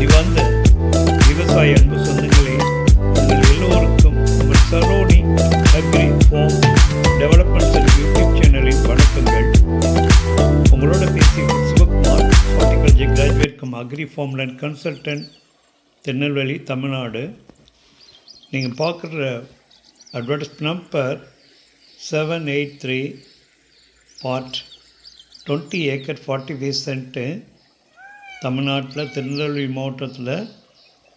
அறிவார்ந்த விவசாய அன்பு சொந்தங்களே உங்கள் எல்லோருக்கும் உங்கள் Saroni agri farm development cell YouTube சேனலின் வணக்கங்கள். உங்களோட பேசி Sivakumar horticulture graduate cum agri farmland consultant Tirunelveli Tamil Nadu. நீங்கள் பார்க்குற advertise number seven eight three part twenty acre forty five cent தமிழ்நாட்டில் திருநெல்வேலி மாவட்டத்தில்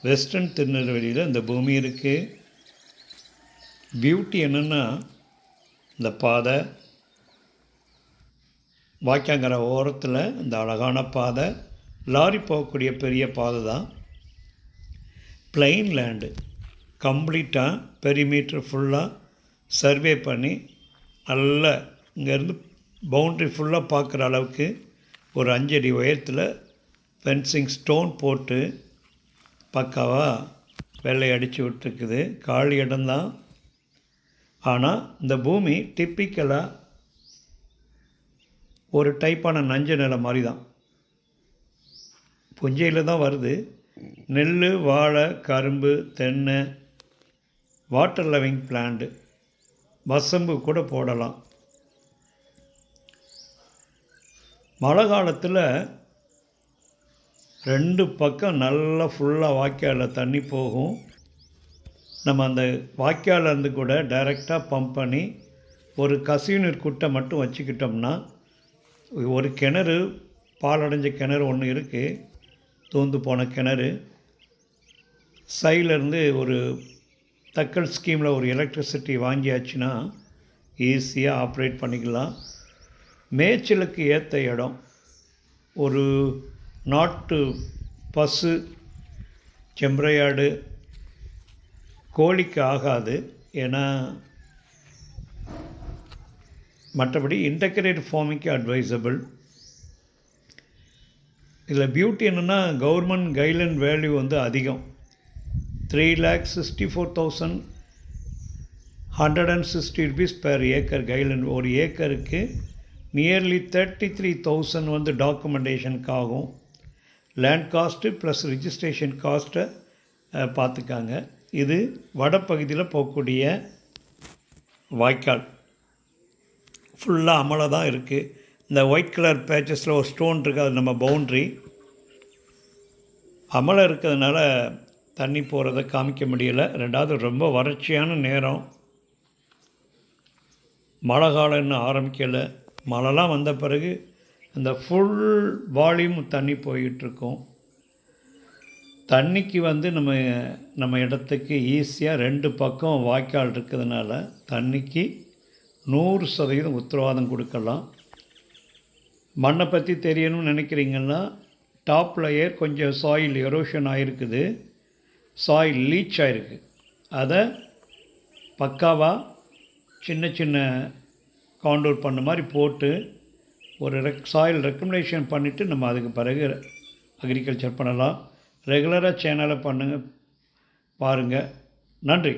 வெஸ்டர்ன் திருநெல்வேலியில் இந்த பூமி இருக்குது பியூட்டி என்னென்னா இந்த பாதை. வாய்க்காங்கிற ஓரத்தில் இந்த அழகான பாதை. லாரி போகக்கூடிய பெரிய பாதை தான். Plain land. கம்ப்ளீட்டாக பெரிமீட்டர் ஃபுல்லாக சர்வே பண்ணி நல்ல இங்கேருந்து பவுண்ட்ரி ஃபுல்லாக பார்க்குற அளவுக்கு ஒரு அஞ்சடி உயரத்தில் ஃபென்சிங் ஸ்டோன் போட்டு பக்காவாக வெள்ளை அடித்து விட்டுருக்குது. காலி இடம்தான் ஆனால் இந்த பூமி டிப்பிக்கலாக ஒரு டைப்பான நஞ்ச நிலம் மாதிரி தான் புஞ்சையில் தான் வருது. நெல் வாழை கரும்பு தென்னை வாட்டர் லவிங் பிளான்ட்டு வசம்பு கூட போடலாம். மழை காலத்தில் ரெண்டு பக்கம் நல்லா ஃபுல்லாக வாய்க்காலில் தண்ணி போகும். நம்ம அந்த வாய்க்காலேருந்து கூட டைரெக்டாக பம்ப் பண்ணி ஒரு கசிவுநீர் குட்டை மட்டும் வச்சுக்கிட்டோம்னா ஒரு கிணறு பாலடைஞ்ச கிணறு ஒன்று இருக்குது தூந்து போன கிணறு. சைட்லேருந்து ஒரு தக்கல் ஸ்கீமில் ஒரு எலக்ட்ரிசிட்டி வாங்கியாச்சுன்னா ஈஸியாக ஆப்ரேட் பண்ணிக்கலாம். மேய்ச்சலுக்கு ஏற்ற இடம் ஒரு நாட்டு பசு செம்பரையாடு கோழிக்கு ஆகாது ஏன்னா மற்றபடி இன்டகிரேட் ஃபார்மிங்க்கு அட்வைசபிள் இதில் பியூட்டி என்னென்னா கவர்மெண்ட் கைட்லைன் வேல்யூ வந்து அதிகம். Three lakh sixty four thousand hundred and sixty rupees per acre guideline ஒரு ஏக்கருக்கு நியர்லி தேர்ட்டி த்ரீ தௌசண்ட் வந்து டாக்குமெண்டேஷனுக்காகும் ஆகும். லேண்ட் காஸ்ட்டு ப்ளஸ் ரிஜிஸ்ட்ரேஷன் காஸ்ட்டை பார்த்துக்காங்க இது வடப்பகுதியில் போகக்கூடிய வாய்க்கால். ஃபுல்லாக அமலை தான் இருக்குது இந்த ஒயிட் கலர் பேச்சஸில் ஒரு ஸ்டோன் இருக்குது அது நம்ம பவுண்ட்ரி அமலை இருக்கிறதுனால தண்ணி போகிறத காமிக்க முடியலை. ரெண்டாவது ரொம்ப வறட்சியான நேரம். மழை காலம் இன்னும் ஆரம்பிக்கலை. மழைலாம் வந்த பிறகு அந்த ஃபுல் வால்யூம் தண்ணி போயிட்டுருக்கும். தண்ணிக்கு வந்து நம்ம நம்ம இடத்துக்கு ஈஸியாக ரெண்டு பக்கம் வாய்க்கால் இருக்கிறதுனால தண்ணிக்கு நூறு சதவீதம் உத்தரவாதம் கொடுக்கலாம். மண்ணை பற்றி தெரியணும்னு நினைக்கிறீங்கன்னா டாப் லேயர் கொஞ்சம் சாயில் எரோஷன் ஆகிருக்குது சாயில் லீச் ஆகிருக்கு அதை பக்காவாக சின்ன சின்ன காண்டூர் பண்ண மாதிரி போட்டு ஒரு ரெக் சாயில் ரெக்கமெண்டேஷன் பண்ணிவிட்டு நம்ம அதுக்கு பிறகு அக்ரிகல்ச்சர் பண்ணலாம். ரெகுலராக சேனலை பண்ணுங்கள் பாருங்கள் நன்றி.